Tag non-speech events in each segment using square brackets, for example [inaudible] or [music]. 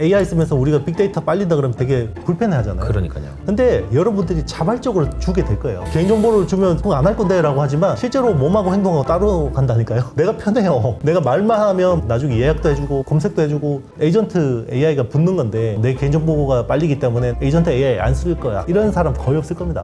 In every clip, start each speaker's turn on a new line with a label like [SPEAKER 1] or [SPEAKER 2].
[SPEAKER 1] AI 쓰면서 우리가 빅데이터 빨린다 그러면 되게 불편해 하잖아요.
[SPEAKER 2] 그러니까요.
[SPEAKER 1] 근데 여러분들이 자발적으로 주게 될 거예요. 개인정보를 주면 안 할 건데 라고 하지만 실제로 몸하고 행동하고 따로 간다니까요. [laughs] 내가 편해요. 내가 말만 하면 나중에 예약도 해주고 검색도 해주고 에이전트 AI가 붙는 건데 내 개인정보가 빨리기 때문에 에이전트 AI 안 쓸 거야. 이런 사람 거의 없을 겁니다.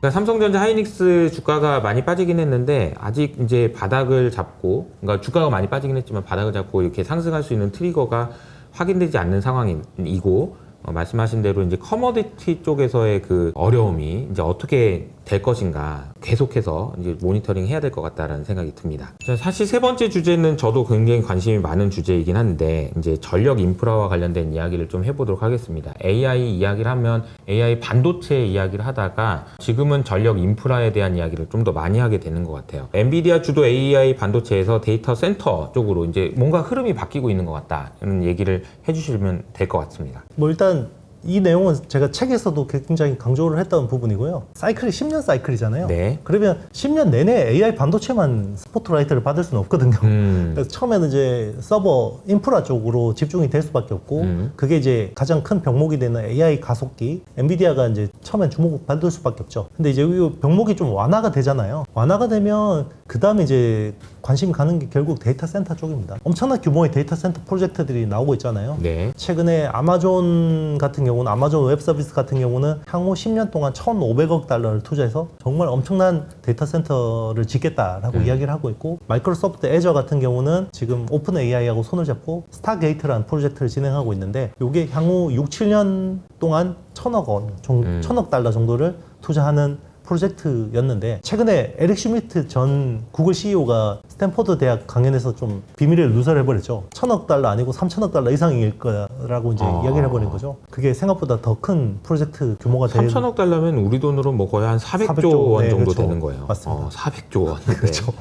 [SPEAKER 2] 그러니까 삼성전자 하이닉스 주가가 많이 빠지긴 했는데 아직 이제 바닥을 잡고 그러니까 주가가 많이 빠지긴 했지만 바닥을 잡고 이렇게 상승할 수 있는 트리거가 확인되지 않는 상황이고 어, 말씀하신 대로 이제 커머디티 쪽에서의 그 어려움이 이제 어떻게 될 것인가 계속해서 이제 모니터링 해야 될 것 같다라는 생각이 듭니다. 자, 사실 세 번째 주제는 저도 굉장히 관심이 많은 주제이긴 한데 이제 전력 인프라와 관련된 이야기를 좀 해보도록 하겠습니다. AI 이야기를 하면 AI 반도체 이야기를 하다가 지금은 전력 인프라에 대한 이야기를 좀 더 많이 하게 되는 것 같아요. 엔비디아 주도 AI 반도체에서 데이터 센터 쪽으로 이제 뭔가 흐름이 바뀌고 있는 것 같다 이런 얘기를 해주시면 될 것 같습니다.
[SPEAKER 1] 뭐 일단 이 내용은 제가 책에서도 굉장히 강조를 했던 부분이고요. 사이클이 10년 사이클이잖아요.
[SPEAKER 2] 네.
[SPEAKER 1] 그러면 10년 내내 AI 반도체만 스포트라이트를 받을 수는 없거든요.
[SPEAKER 2] 음.
[SPEAKER 1] 그래서 처음에는 이제 서버 인프라 쪽으로 집중이 될 수밖에 없고
[SPEAKER 2] 음.
[SPEAKER 1] 그게 이제 가장 큰 병목이 되는 AI 가속기 엔비디아가 이제 처음엔 주목을 받을 수밖에 없죠. 근데 이제 이 병목이 좀 완화가 되잖아요. 완화가 되면 그 다음에 이제 관심이 가는 게 결국 데이터 센터 쪽입니다. 엄청난 규모의 데이터 센터 프로젝트들이 나오고 있잖아요.
[SPEAKER 2] 네.
[SPEAKER 1] 최근에 아마존 같은 경우는 아마존 웹 서비스 같은 경우는 향후 10년 동안 1,500억 달러를 투자해서 정말 엄청난 데이터 센터를 짓겠다라고
[SPEAKER 2] 음.
[SPEAKER 1] 이야기를 하고 있고 마이크로소프트 애저 같은 경우는 지금 오픈 AI하고 손을 잡고 스타게이트라는 프로젝트를 진행하고 있는데 이게 향후 6, 7년 동안 천억 원, 정,
[SPEAKER 2] 음.
[SPEAKER 1] 천억 달러 정도를 투자하는 프로젝트였는데 최근에 에릭 슈미트 전 구글 CEO가 스탠포드 대학 강연에서 좀 비밀을 누설해버렸죠. 천억 달러 아니고 3천억 달러 이상일 거라고 이제
[SPEAKER 2] 아.
[SPEAKER 1] 이야기를 해버린 거죠. 그게 생각보다 더 큰 프로젝트 규모가 될
[SPEAKER 2] 3천억 달러면 우리 돈으로 뭐 거의 한 400조,
[SPEAKER 1] 400조,
[SPEAKER 2] 원
[SPEAKER 1] 네,
[SPEAKER 2] 정도
[SPEAKER 1] 그렇죠.
[SPEAKER 2] 되는 거예요.
[SPEAKER 1] 맞습니다.
[SPEAKER 2] 어, 400조 원. [laughs]
[SPEAKER 1] 그렇죠.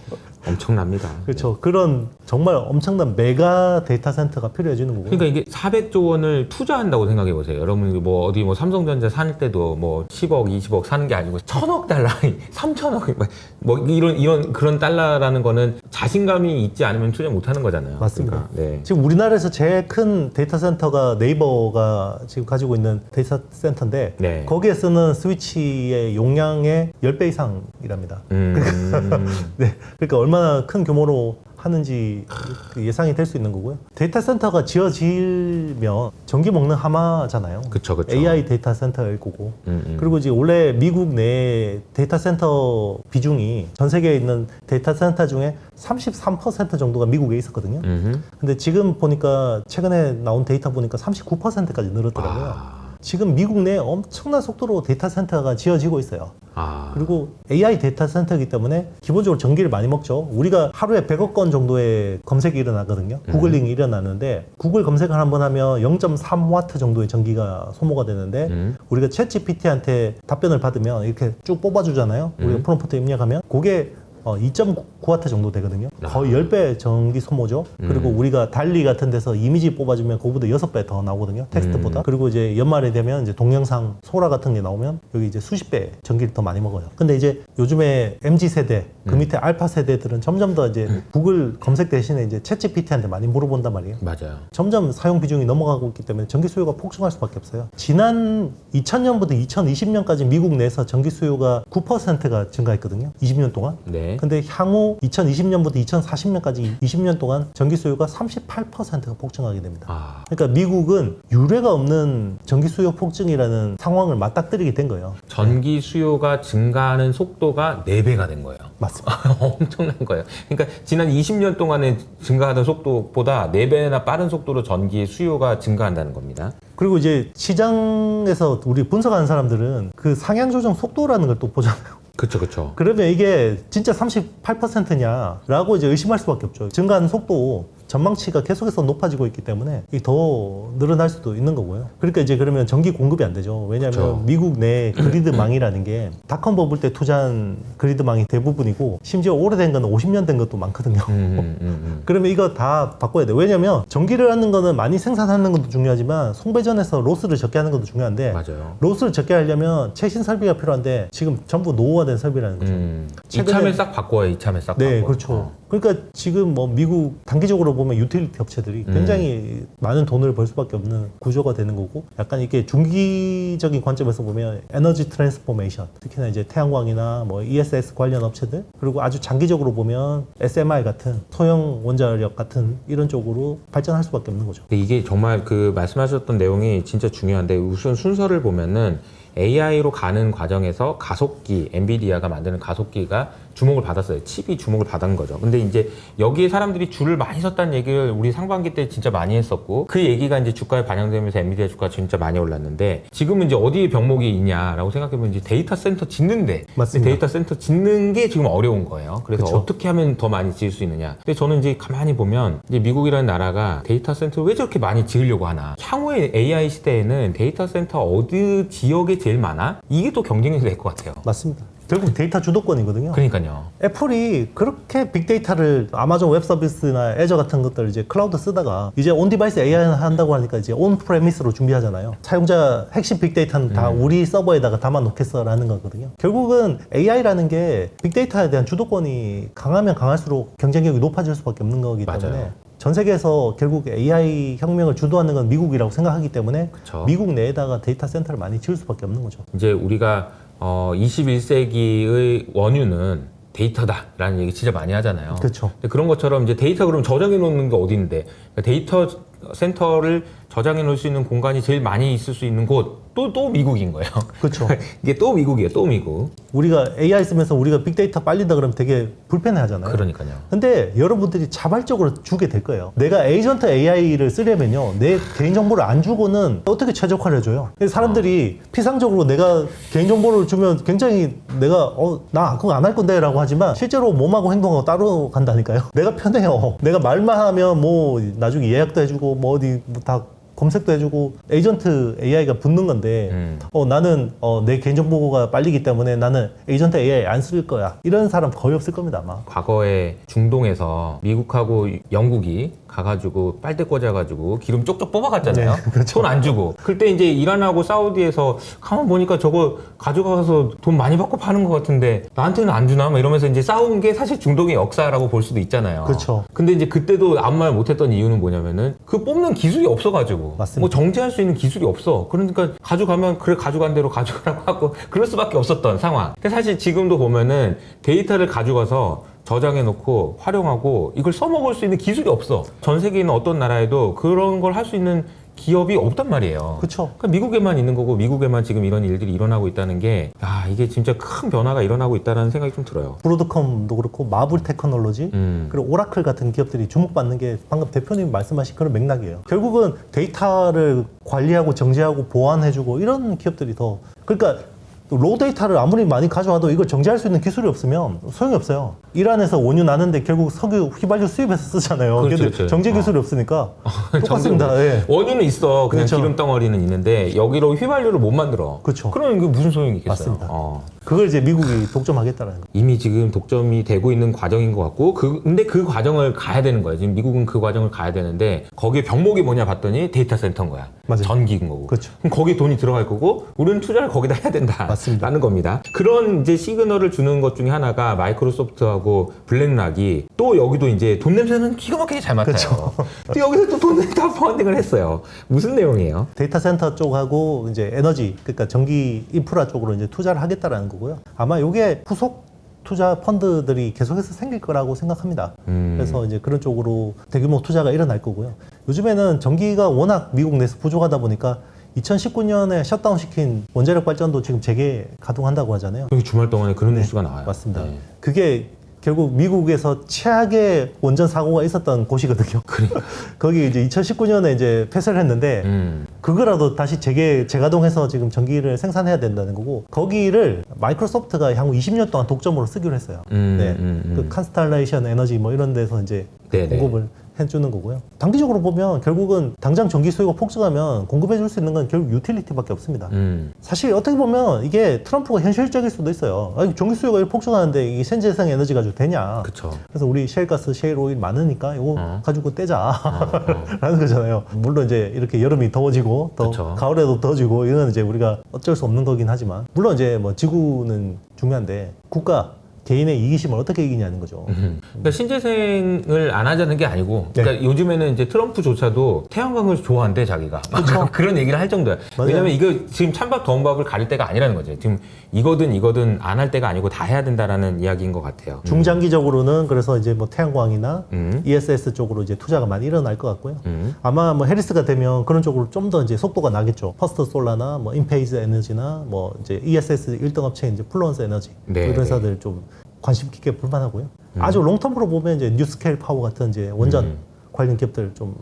[SPEAKER 2] 네. 엄청납니다.
[SPEAKER 1] 그렇죠. 그런 정말 엄청난 메가 데이터 센터가 필요해지는 거고요.
[SPEAKER 2] 그러니까 이게 400조 원을 투자한다고 생각해 보세요. 여러분 뭐 어디 뭐 삼성전자 살 때도 뭐 10억, 20억 사는 게 아니고 천억 달러, 3천억 [laughs] 뭐 이런 이런 그런 달러라는 거는 자신감이 있지 않으면 투자 못 하는 거잖아요.
[SPEAKER 1] 맞습니다.
[SPEAKER 2] 그러니까, 네.
[SPEAKER 1] 지금 우리나라에서 제일 큰 데이터 센터가 네이버가 지금 가지고 있는 데이터 센터인데
[SPEAKER 2] 네.
[SPEAKER 1] 거기에 쓰는 스위치의 용량의 10배 이상이랍니다.
[SPEAKER 2] 음, [laughs]
[SPEAKER 1] 네. 그러니까 얼마 나 큰 규모로 하는지 그 예상이 될 수 있는 거고요. 데이터 센터가 지어지면 전기 먹는 하마잖아요.
[SPEAKER 2] 그쵸, 그쵸.
[SPEAKER 1] AI 데이터 센터일 거고.
[SPEAKER 2] 음, 음.
[SPEAKER 1] 그리고 이제 원래 미국 내 데이터 센터 비중이 전 세계에 있는 데이터 센터 중에 33% 정도가 미국에 있었거든요.
[SPEAKER 2] 음흠.
[SPEAKER 1] 근데 지금 보니까 최근에 나온 데이터 보니까 39%까지 늘었더라고요.
[SPEAKER 2] 아,
[SPEAKER 1] 지금 미국 내에 엄청난 속도로 데이터 센터가 지어지고 있어요.
[SPEAKER 2] 아.
[SPEAKER 1] 그리고 AI 데이터 센터이기 때문에 기본적으로 전기를 많이 먹죠. 우리가 하루에 100억 건 정도의 검색이 일어나거든요. 구글링이 일어나는데 구글 검색을 한 번 하면 0.3와트 정도의 전기가 소모가 되는데
[SPEAKER 2] 음.
[SPEAKER 1] 우리가 챗 GPT한테 답변을 받으면 이렇게 쭉 뽑아주잖아요. 우리가
[SPEAKER 2] 음.
[SPEAKER 1] 프롬프트 입력하면 그게 어, 2.9와트 정도 되거든요. 거의 10배 전기 소모죠. 그리고
[SPEAKER 2] 음.
[SPEAKER 1] 우리가 달리 같은 데서 이미지 뽑아주면 그거보다 6배 더 나오거든요. 텍스트보다.
[SPEAKER 2] 음.
[SPEAKER 1] 그리고 이제 연말에 되면 이제 동영상 소라 같은 게 나오면 여기 이제 수십 배 전기를 더 많이 먹어요. 근데 이제 요즘에 MZ 세대, 그
[SPEAKER 2] 음.
[SPEAKER 1] 밑에 알파 세대들은 점점 더 이제 구글 검색 대신에 이제 챗 GPT한테 많이 물어본단 말이에요.
[SPEAKER 2] 맞아요.
[SPEAKER 1] 점점 사용 비중이 넘어가고 있기 때문에 전기 수요가 폭증할 수밖에 없어요. 지난 2000년부터 2020년까지 미국 내에서 전기 수요가 9%가 증가했거든요. 20년 동안.
[SPEAKER 2] 네.
[SPEAKER 1] 근데 향후 2020년부터 2040년까지 20년 동안 전기 수요가 38%가 폭증하게 됩니다.
[SPEAKER 2] 아.
[SPEAKER 1] 그러니까 미국은 유례가 없는 전기 수요 폭증이라는 상황을 맞닥뜨리게 된 거예요.
[SPEAKER 2] 전기 수요가 증가하는 속도가 4배가 된 거예요.
[SPEAKER 1] 맞습니다. [laughs]
[SPEAKER 2] 엄청난 거예요. 그러니까 지난 20년 동안에 증가하던 속도보다 4배나 빠른 속도로 전기의 수요가 증가한다는 겁니다.
[SPEAKER 1] 그리고 이제 시장에서 우리 분석하는 사람들은 그 상향 조정 속도라는 걸 또 보잖아요.
[SPEAKER 2] 그쵸, 그쵸.
[SPEAKER 1] 그러면 이게 진짜 38%냐라고 이제 의심할 수밖에 없죠. 증가하는 속도 전망치가 계속해서 높아지고 있기 때문에 더 늘어날 수도 있는 거고요. 그러니까 이제 그러면 전기 공급이 안 되죠. 왜냐하면
[SPEAKER 2] 그쵸.
[SPEAKER 1] 미국 내 그리드망이라는 게 닷컴 버블 때 투자한 그리드망이 대부분이고 심지어 오래된 거는 50년 된 것도 많거든요.
[SPEAKER 2] 음, 음, [laughs] 음, 음.
[SPEAKER 1] 그러면 이거 다 바꿔야 돼. 왜냐면 전기를 하는 거는 많이 생산하는 것도 중요하지만 송배전에서 로스를 적게 하는 것도 중요한데
[SPEAKER 2] 맞아요.
[SPEAKER 1] 로스를 적게 하려면 최신 설비가 필요한데 지금 전부 노후화된 설비라는 거죠.
[SPEAKER 2] 음. 이참에 싹 바꿔요. 이참에 싹
[SPEAKER 1] 네,
[SPEAKER 2] 바꿔.
[SPEAKER 1] 그렇죠.
[SPEAKER 2] 어.
[SPEAKER 1] 그러니까 지금 뭐 미국 단기적으로 보면 유틸리티 업체들이
[SPEAKER 2] 음.
[SPEAKER 1] 굉장히 많은 돈을 벌 수밖에 없는 구조가 되는 거고 약간 이게 중기적인 관점에서 보면 에너지 트랜스포메이션 특히나 이제 태양광이나 뭐 ESS 관련 업체들 그리고 아주 장기적으로 보면 SMR 같은 소형 원자력 같은 이런 쪽으로 발전할 수밖에 없는 거죠.
[SPEAKER 2] 이게 정말 그 말씀하셨던 내용이 진짜 중요한데 우선 순서를 보면은 AI로 가는 과정에서 가속기, 엔비디아가 만드는 가속기가 주목을 받았어요. 칩이 주목을 받은 거죠. 근데 이제 여기에 사람들이 줄을 많이 섰다는 얘기를 우리 상반기 때 진짜 많이 했었고 그 얘기가 이제 주가에 반영되면서 엔비디아 주가가 진짜 많이 올랐는데 지금은 이제 어디에 병목이 있냐라고 생각해보면 이제 데이터 센터 짓는데
[SPEAKER 1] 맞습니다.
[SPEAKER 2] 데이터 센터 짓는 게 지금 어려운 거예요. 그래서
[SPEAKER 1] 그쵸.
[SPEAKER 2] 어떻게 하면 더 많이 지을 수 있느냐. 근데 저는 이제 가만히 보면 이제 미국이라는 나라가 데이터 센터를 왜 저렇게 많이 지으려고 하나. 향후의 AI 시대에는 데이터 센터 어디 지역에 제일 많아? 이게 또 경쟁력이 될 것 같아요.
[SPEAKER 1] 맞습니다. 결국 데이터 주도권이거든요.
[SPEAKER 2] 그러니까요.
[SPEAKER 1] 애플이 그렇게 빅데이터를 아마존 웹 서비스나 애저 같은 것들 이제 클라우드 쓰다가 이제 온 디바이스 AI 한다고 하니까 이제 온 프레미스로 준비하잖아요. 사용자 핵심 빅데이터는 다 우리 서버에다가 담아 놓겠어라는 거거든요. 결국은 AI라는 게 빅데이터에 대한 주도권이 강하면 강할수록 경쟁력이 높아질 수밖에 없는 거기 때문에
[SPEAKER 2] 맞아요.
[SPEAKER 1] 전 세계에서 결국 AI 혁명을 주도하는 건 미국이라고 생각하기 때문에
[SPEAKER 2] 그쵸.
[SPEAKER 1] 미국 내에다가 데이터 센터를 많이 지을 수밖에 없는 거죠.
[SPEAKER 2] 이제 우리가 어 21세기의 원유는 데이터다라는 얘기 진짜 많이 하잖아요.
[SPEAKER 1] 그렇죠.
[SPEAKER 2] 그런 것처럼 이제 데이터 그럼 저장해 놓는 게 어디인데 그러니까 데이터 센터를 저장해 놓을 수 있는 공간이 제일 많이 있을 수 있는 곳 또 또 미국인 거예요.
[SPEAKER 1] 그렇죠. [laughs]
[SPEAKER 2] 이게 또 미국이에요. 또 미국.
[SPEAKER 1] 우리가 AI 쓰면서 우리가 빅데이터 빨린다 그러면 되게 불편해 하잖아요.
[SPEAKER 2] 그러니까요.
[SPEAKER 1] 근데 여러분들이 자발적으로 주게 될 거예요. 내가 에이전트 AI를 쓰려면요. 내 개인정보를 안 주고는 어떻게 최적화를 해줘요? 사람들이 피상적으로 내가 개인정보를 주면 굉장히 내가, 어, 나 그거 안 할 건데 라고 하지만 실제로 몸하고 행동하고 따로 간다니까요. [laughs] 내가 편해요. 내가 말만 하면 뭐 나중에 예약도 해주고 뭐 어디 뭐다 검색도 해주고 에이전트 AI가 붙는 건데
[SPEAKER 2] 음.
[SPEAKER 1] 어, 나는 어, 내 개인정보가 빨리기 때문에 나는 에이전트 AI 안 쓸 거야. 이런 사람 거의 없을 겁니다, 아마.
[SPEAKER 2] 과거에 중동에서 미국하고 영국이 가가지고 빨대 꽂아가지고 기름 쪽쪽 뽑아갔잖아요.
[SPEAKER 1] 네, 그렇죠.
[SPEAKER 2] 돈안 주고. 그때 이제 이란하고 사우디에서 가만 보니까 저거 가져가서 돈 많이 받고 파는 것 같은데 나한테는 안 주나? 막 이러면서 이제 싸운 게 사실 중동의 역사라고 볼 수도 있잖아요.
[SPEAKER 1] 그렇죠.
[SPEAKER 2] 근데 이제 그때도 아무 말 못했던 이유는 뭐냐면은 그 뽑는 기술이 없어가지고
[SPEAKER 1] 맞습니다.
[SPEAKER 2] 뭐 정제할 수 있는 기술이 없어. 그러니까 가져가면 그래 가져간 대로 가져가라고 하고 그럴 수밖에 없었던 상황. 근데 사실 지금도 보면은 데이터를 가져가서 저장해 놓고 활용하고 이걸 써먹을 수 있는 기술이 없어. 전 세계에 있는 어떤 나라에도 그런 걸 할 수 있는 기업이 없단 말이에요.
[SPEAKER 1] 그쵸.
[SPEAKER 2] 그러니까 미국에만 있는 거고 미국에만 지금 이런 일들이 일어나고 있다는 게 아, 이게 진짜 큰 변화가 일어나고 있다는 생각이 좀 들어요.
[SPEAKER 1] 브로드컴도 그렇고 마블 테크놀로지
[SPEAKER 2] 음.
[SPEAKER 1] 그리고 오라클 같은 기업들이 주목받는 게 방금 대표님 말씀하신 그런 맥락이에요. 결국은 데이터를 관리하고 정제하고 보완해주고 이런 기업들이 더 그러니까 로 데이터를 아무리 많이 가져와도 이걸 정제할 수 있는 기술이 없으면 소용이 없어요. 이란에서 원유 나는데 결국 석유 휘발유 수입해서 쓰잖아요.
[SPEAKER 2] 그렇죠, 그렇죠.
[SPEAKER 1] 정제 기술이 없으니까 [laughs] 똑같습니다. 예.
[SPEAKER 2] 원유는 있어. 그냥
[SPEAKER 1] 그렇죠.
[SPEAKER 2] 기름 덩어리는 있는데 여기로 휘발유를 못 만들어.
[SPEAKER 1] 그렇죠.
[SPEAKER 2] 그러면 이게 무슨 소용이 있겠어요?
[SPEAKER 1] 맞습니다.
[SPEAKER 2] 어.
[SPEAKER 1] 그걸 이제 미국이 독점하겠다라는 거.
[SPEAKER 2] 이미 지금 독점이 되고 있는 과정인 것 같고, 그, 근데 그 과정을 가야 되는 거예요. 지금 미국은 그 과정을 가야 되는데, 거기에 병목이 뭐냐 봤더니 데이터 센터인 거야.
[SPEAKER 1] 맞아요.
[SPEAKER 2] 전기인 거고.
[SPEAKER 1] 그렇죠.
[SPEAKER 2] 그럼 거기에 돈이 들어갈 거고, 우리는 투자를 거기다 해야 된다.
[SPEAKER 1] 맞습니다.
[SPEAKER 2] 라는 겁니다. 그런 이제 시그널을 주는 것 중에 하나가 마이크로소프트하고 블랙락이 또 여기도 이제 돈 냄새는 기가 막히게 잘 맡아요.
[SPEAKER 1] 그렇죠.
[SPEAKER 2] 또 여기서 또 돈을 다 펀딩을 했어요. 무슨 내용이에요?
[SPEAKER 1] 데이터 센터 쪽하고 이제 에너지 그러니까 전기 인프라 쪽으로 이제 투자를 하겠다라는 거고요. 아마 이게 후속 투자 펀드들이 계속해서 생길 거라고 생각합니다.
[SPEAKER 2] 음.
[SPEAKER 1] 그래서 이제 그런 쪽으로 대규모 투자가 일어날 거고요. 요즘에는 전기가 워낙 미국 내에서 부족하다 보니까 2019년에 셧다운 시킨 원자력 발전도 지금 재개 가동한다고 하잖아요.
[SPEAKER 2] 여기 주말 동안에 그런
[SPEAKER 1] 네,
[SPEAKER 2] 뉴스가 나와요.
[SPEAKER 1] 맞습니다.
[SPEAKER 2] 네.
[SPEAKER 1] 그게 결국 미국에서 최악의 원전 사고가 있었던 곳이거든요.
[SPEAKER 2] 그러니까. [laughs]
[SPEAKER 1] 거기 이제 2019년에 이제 폐쇄를 했는데
[SPEAKER 2] 음.
[SPEAKER 1] 그거라도 다시 재개 재가동해서 지금 전기를 생산해야 된다는 거고 거기를 마이크로소프트가 향후 20년 동안 독점으로 쓰기로 했어요.
[SPEAKER 2] 음,
[SPEAKER 1] 네,
[SPEAKER 2] 음, 음.
[SPEAKER 1] 그 컨스탈레이션 에너지 뭐 이런 데서 이제
[SPEAKER 2] 네네.
[SPEAKER 1] 공급을 해주는 거고요. 단기적으로 보면 결국은 당장 전기 수요가 폭증하면 공급해줄 수 있는 건 결국 유틸리티밖에 없습니다.
[SPEAKER 2] 음.
[SPEAKER 1] 사실 어떻게 보면 이게 트럼프가 현실적일 수도 있어요. 아니, 전기 수요가 폭증하는데 이게 sen재생 에너지 가지고 되냐?
[SPEAKER 2] 그쵸.
[SPEAKER 1] 그래서 우리 셰일가스, 셰일오일 많으니까 이거
[SPEAKER 2] 어.
[SPEAKER 1] 가지고 떼자.
[SPEAKER 2] 어. [laughs]
[SPEAKER 1] 라는 거잖아요. 물론 이제 이렇게 여름이 더워지고 더
[SPEAKER 2] 그쵸.
[SPEAKER 1] 가을에도 더워지고 이건 이제 우리가 어쩔 수 없는 거긴 하지만 물론 이제 뭐 지구는 중요한데 국가 개인의 이기심을 어떻게 이기냐는 거죠.
[SPEAKER 2] 음. 그러니까 신재생을 안 하자는 게 아니고,
[SPEAKER 1] 네.
[SPEAKER 2] 그러니까 요즘에는 이제 트럼프조차도 태양광을 좋아한대 자기가 [laughs] 그런 얘기를 할 정도야.
[SPEAKER 1] 맞아요.
[SPEAKER 2] 왜냐면 이거 지금 찬밥 더운 밥을 가릴 때가 아니라는 거지. 지금 이거든 이거든 안 할 때가 아니고 다 해야 된다라는 이야기인 것 같아요.
[SPEAKER 1] 중장기적으로는 그래서 이제 뭐 태양광이나
[SPEAKER 2] 음.
[SPEAKER 1] ESS 쪽으로 이제 투자가 많이 일어날 것 같고요.
[SPEAKER 2] 음.
[SPEAKER 1] 아마 뭐 해리스가 되면 그런 쪽으로 좀 더 이제 속도가 나겠죠. 퍼스트 솔라나 뭐 인페이즈 에너지나 뭐 이제 ESS 1등 업체인 이제 플루언스 에너지
[SPEAKER 2] 네,
[SPEAKER 1] 이런
[SPEAKER 2] 네.
[SPEAKER 1] 회사들 좀 관심 깊게 볼만하고요. 아주 롱텀으로 보면 이제 뉴스케일 파워 같은 이제 원전
[SPEAKER 2] 음.
[SPEAKER 1] 관련 기업들 좀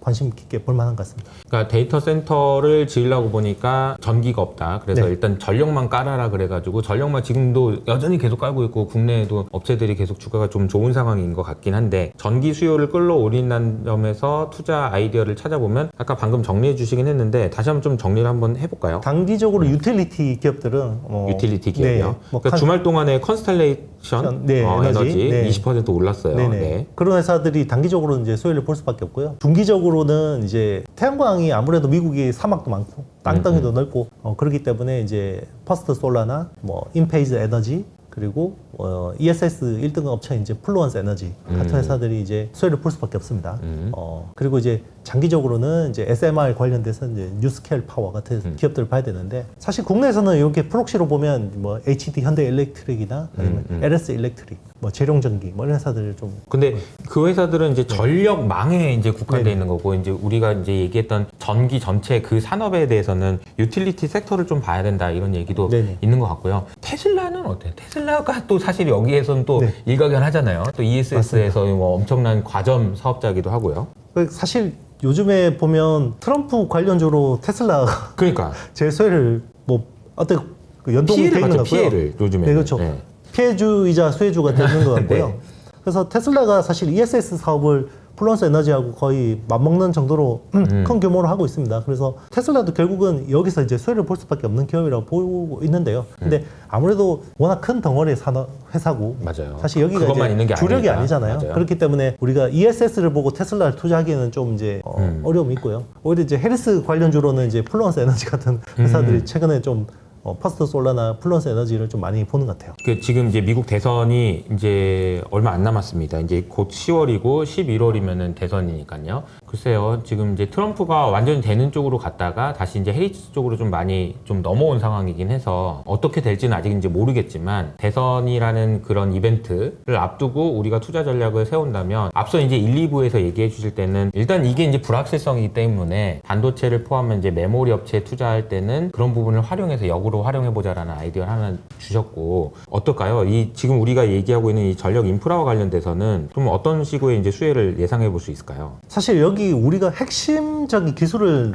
[SPEAKER 1] 관심 깊게 볼 만한 것 같습니다.
[SPEAKER 2] 그러니까 데이터 센터를 지으려고 보니까 전기가 없다. 그래서
[SPEAKER 1] 네.
[SPEAKER 2] 일단 전력만 깔아라 그래가지고 전력만 지금도 여전히 계속 깔고 있고 국내에도 업체들이 계속 주가가 좀 좋은 상황인 것 같긴 한데 전기 수요를 끌어올린다는 점에서 투자 아이디어를 찾아보면 아까 방금 정리해 주시긴 했는데 다시 한번 좀 정리를 한번 해볼까요?
[SPEAKER 1] 단기적으로 유틸리티 기업들은 어,
[SPEAKER 2] 유틸리티 기업이요.
[SPEAKER 1] 네, 뭐
[SPEAKER 2] 그러니까
[SPEAKER 1] 칸-
[SPEAKER 2] 주말 동안에 컨스텔레이션
[SPEAKER 1] 네,
[SPEAKER 2] 어,
[SPEAKER 1] 에너지.
[SPEAKER 2] 에너지,
[SPEAKER 1] 네.
[SPEAKER 2] 20% 올랐어요.
[SPEAKER 1] 네네.
[SPEAKER 2] 네.
[SPEAKER 1] 그런 회사들이 단기적으로 이제 수혜를 볼 수밖에 없고요. 중기적으로 는 이제 태양광이 아무래도 미국이 사막도 많고 땅덩이도 넓고 어, 그렇기 때문에 이제 퍼스트 솔라나 뭐 인페이즈 에너지 그리고 어, ESS 1등 업체인 이제 플루언스 에너지 같은
[SPEAKER 2] 음.
[SPEAKER 1] 회사들이 이제 수혜를 볼 수밖에 없습니다.
[SPEAKER 2] 음.
[SPEAKER 1] 어, 그리고 이제 장기적으로는 이제 SMR 관련돼서 이제 뉴스케일 파워 같은
[SPEAKER 2] 음.
[SPEAKER 1] 기업들을 봐야 되는데 사실 국내에서는 이렇게 프록시로 보면 뭐 HD 현대 일렉트릭이나 아니면
[SPEAKER 2] 음, 음.
[SPEAKER 1] LS 일렉트릭, 뭐 재룡전기 뭐 이런 회사들을 좀
[SPEAKER 2] 근데 그 회사들은 이제 전력망에 이제 국한돼
[SPEAKER 1] 네네.
[SPEAKER 2] 있는 거고 이제 우리가 이제 얘기했던 전기 전체 그 산업에 대해서는 유틸리티 섹터를 좀 봐야 된다 이런 얘기도
[SPEAKER 1] 네네.
[SPEAKER 2] 있는 것 같고요. 테슬라는 어때요? 테슬라 가 또 사실 여기에서는 또
[SPEAKER 1] 네.
[SPEAKER 2] 일가견하잖아요. 또 ESS에서 뭐 엄청난 과점 사업자기도 하고요.
[SPEAKER 1] 그 사실 요즘에 보면 트럼프 관련주로 테슬라가
[SPEAKER 2] 그러니까 [laughs]
[SPEAKER 1] 제일 수혜를 뭐 어떻게 그 연동이
[SPEAKER 2] 받죠.
[SPEAKER 1] 것 같고요.
[SPEAKER 2] 피해를 요즘에.
[SPEAKER 1] 네, 그렇죠. 피해주이자 수혜주가 되는 것 [laughs] 같고요.
[SPEAKER 2] 네.
[SPEAKER 1] 그래서 테슬라가 사실 ESS 사업을 플런스 에너지하고 거의 맞먹는 정도로 [clears throat]
[SPEAKER 2] 음.
[SPEAKER 1] 큰 규모로 하고 있습니다. 그래서 테슬라도 결국은 여기서 이제 수혜를 볼 수밖에 없는 기업이라고 보고 있는데요. 근데 아무래도 워낙 큰 덩어리의 산업 회사고
[SPEAKER 2] 맞아요.
[SPEAKER 1] 사실 여기가
[SPEAKER 2] 그것만 있는 게
[SPEAKER 1] 주력이
[SPEAKER 2] 아니니까.
[SPEAKER 1] 아니잖아요.
[SPEAKER 2] 맞아요.
[SPEAKER 1] 그렇기 때문에 우리가 ESS를 보고 테슬라를 투자하기에는 좀 이제 어,
[SPEAKER 2] 음.
[SPEAKER 1] 어려움이 있고요. 오히려 이제 헬스 관련주로는 이제 플루언스 에너지 같은 회사들이 최근에 좀 어, 퍼스트 솔라나 플루언스 에너지를 좀 많이 보는 것 같아요.
[SPEAKER 2] 그 지금 이제 미국 대선이 이제 얼마 안 남았습니다. 이제 곧 10월이고 11월이면은 대선이니까요. 글쎄요, 지금 이제 트럼프가 완전히 되는 쪽으로 갔다가 다시 이제 헤리스 쪽으로 좀 많이 좀 넘어온 상황이긴 해서 어떻게 될지는 아직 이제 모르겠지만 대선이라는 그런 이벤트를 앞두고 우리가 투자 전략을 세운다면 앞서 이제 1, 2부에서 얘기해 주실 때는 일단 이게 이제 불확실성이기 때문에 반도체를 포함한 이제 메모리 업체에 투자할 때는 그런 부분을 활용해서 역으로 활용해 보자라는 아이디어를 하나 주셨고 어떨까요? 이 지금 우리가 얘기하고 있는 이 전력 인프라와 관련돼서는 좀 어떤 시구의 이제 수혜를 예상해 볼 수 있을까요?
[SPEAKER 1] 사실 여기 우리가 핵심적인 기술을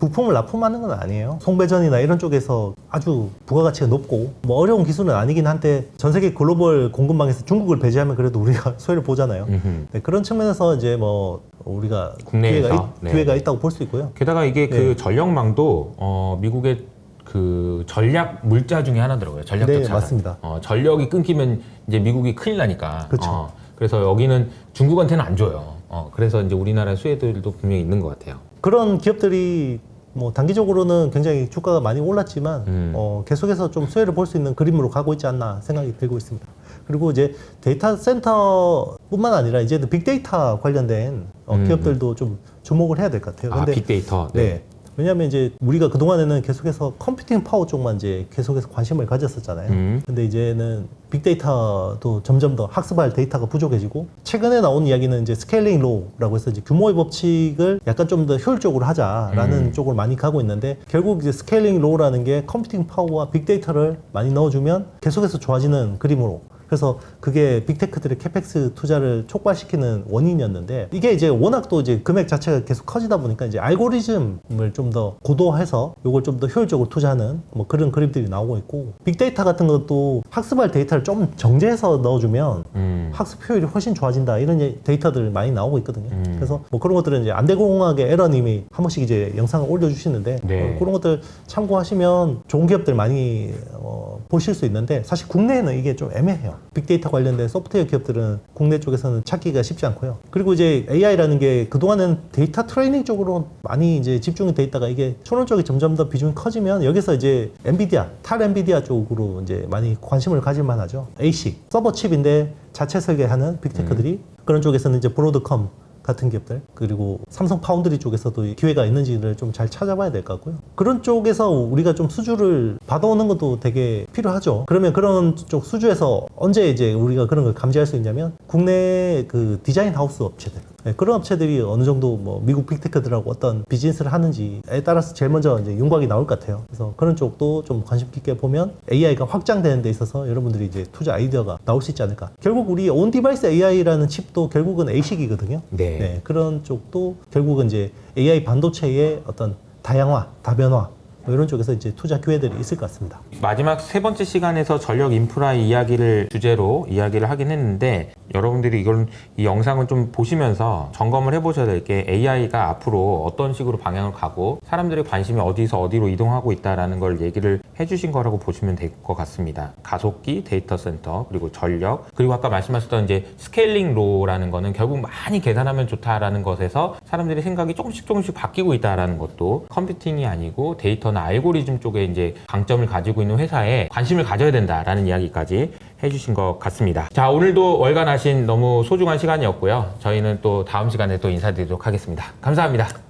[SPEAKER 1] 부품을 납품하는 건 아니에요. 송배전이나 이런 쪽에서 아주 부가가치가 높고 뭐 어려운 기술은 아니긴 한데 전 세계 글로벌 공급망에서 중국을 배제하면 그래도 우리가 [laughs] 수혜를 보잖아요. 네, 그런 측면에서 이제 뭐 우리가
[SPEAKER 2] 국내에서?
[SPEAKER 1] 기회가, 있,
[SPEAKER 2] 네.
[SPEAKER 1] 기회가 있다고 볼 수 있고요.
[SPEAKER 2] 게다가 이게 그
[SPEAKER 1] 네.
[SPEAKER 2] 전력망도 어, 미국의 그 전략 물자 중에 하나더라고요. 전략적
[SPEAKER 1] 네,
[SPEAKER 2] 자산.
[SPEAKER 1] 맞습니다.
[SPEAKER 2] 어, 전력이 끊기면 이제 미국이 큰일 나니까.
[SPEAKER 1] 그쵸.
[SPEAKER 2] 어, 그래서 여기는 중국한테는 안 줘요. 어, 그래서 이제 우리나라 수혜들도 분명히 있는 것 같아요.
[SPEAKER 1] 그런 기업들이 뭐 단기적으로는 굉장히 주가가 많이 올랐지만
[SPEAKER 2] 음.
[SPEAKER 1] 어, 계속해서 좀 수혜를 볼 수 있는 그림으로 가고 있지 않나 생각이 들고 있습니다. 그리고 이제 데이터 센터뿐만 아니라 이제는 빅데이터 관련된 어,
[SPEAKER 2] 음.
[SPEAKER 1] 기업들도 좀 주목을 해야 될 것 같아요.
[SPEAKER 2] 아, 빅데이터.
[SPEAKER 1] 네. 왜냐하면 이제 우리가 그 동안에는 계속해서 컴퓨팅 파워 쪽만 이제 계속해서 관심을 가졌었잖아요.
[SPEAKER 2] 음.
[SPEAKER 1] 근데 이제는 빅데이터도 점점 더 학습할 데이터가 부족해지고 최근에 나온 이야기는 이제 스케일링 로우라고 해서 이제 규모의 법칙을 약간 좀 더 효율적으로 하자라는
[SPEAKER 2] 음.
[SPEAKER 1] 쪽으로 많이 가고 있는데 결국 이제 스케일링 로우라는 게 컴퓨팅 파워와 빅데이터를 많이 넣어주면 계속해서 좋아지는 그림으로 그래서 그게 빅테크들의 캐펙스 투자를 촉발시키는 원인이었는데 이게 이제 워낙 또 이제 금액 자체가 계속 커지다 보니까 이제 알고리즘을 좀 더 고도화해서 이걸 좀 더 효율적으로 투자하는 뭐 그런 그림들이 나오고 있고 빅데이터 같은 것도 학습할 데이터를 좀 정제해서 넣어주면
[SPEAKER 2] 음.
[SPEAKER 1] 학습 효율이 훨씬 좋아진다 이런 예- 데이터들 많이 나오고 있거든요.
[SPEAKER 2] 음.
[SPEAKER 1] 그래서 뭐 그런 것들은 이제 안대공학의 에러님이 한 번씩 이제 영상을 올려주시는데
[SPEAKER 2] 네.
[SPEAKER 1] 어, 그런 것들 참고하시면 좋은 기업들 많이 어, 보실 수 있는데 사실 국내에는 이게 좀 애매해요. 빅데이터 관련된 소프트웨어 기업들은 국내 쪽에서는 찾기가 쉽지 않고요. 그리고 이제 AI라는 게 그동안은 데이터 트레이닝 쪽으로 많이 이제 집중이 돼 있다가 이게 초론 쪽이 점점 더 비중이 커지면 여기서 이제 엔비디아, 탈 엔비디아 쪽으로 이제 많이 관심을 가질 만하죠. ASIC, 서버 칩인데 자체 설계하는 빅테크들이 그런 쪽에서는 이제 브로드컴 같은 기업들 그리고 삼성 파운드리 쪽에서도 기회가 있는지를 좀 잘 찾아봐야 될 것 같고요. 그런 쪽에서 우리가 좀 수주를 받아오는 것도 되게 필요하죠. 그러면 그런 쪽 수주에서 언제 이제 우리가 그런 걸 감지할 수 있냐면 국내 그 디자인 하우스 업체들 네, 그런 업체들이 어느 정도 뭐 미국 빅테크들하고 어떤 비즈니스를 하는지에 따라서 제일 먼저 이제 윤곽이 나올 것 같아요. 그래서 그런 쪽도 좀 관심 깊게 보면 AI가 확장되는 데 있어서 여러분들이 이제 투자 아이디어가 나올 수 있지 않을까. 결국 우리 온 디바이스 AI라는 칩도 결국은 ASIC이거든요.
[SPEAKER 2] 네.
[SPEAKER 1] 네, 그런 쪽도 결국은 이제 AI 반도체의 어떤 다양화, 다변화 뭐 이런 쪽에서 이제 투자 기회들이 있을 것 같습니다.
[SPEAKER 2] 마지막 세 번째 시간에서 전력 인프라 이야기를 주제로 이야기를 하긴 했는데 여러분들이 이걸 이 영상을 좀 보시면서 점검을 해보셔야 될 게 AI가 앞으로 어떤 식으로 방향을 가고 사람들의 관심이 어디서 어디로 이동하고 있다라는 걸 얘기를 해주신 거라고 보시면 될 것 같습니다. 가속기, 데이터 센터, 그리고 전력, 그리고 아까 말씀하셨던 이제 스케일링 로라는 거는 결국 많이 계산하면 좋다라는 것에서 사람들의 생각이 조금씩 조금씩 바뀌고 있다라는 것도 컴퓨팅이 아니고 데이터 나 알고리즘 쪽에 이제 강점을 가지고 있는 회사에 관심을 가져야 된다라는 이야기까지 해주신 것 같습니다. 자, 오늘도 월간 하신 너무 소중한 시간이었고요. 저희는 또 다음 시간에 또 인사드리도록 하겠습니다. 감사합니다.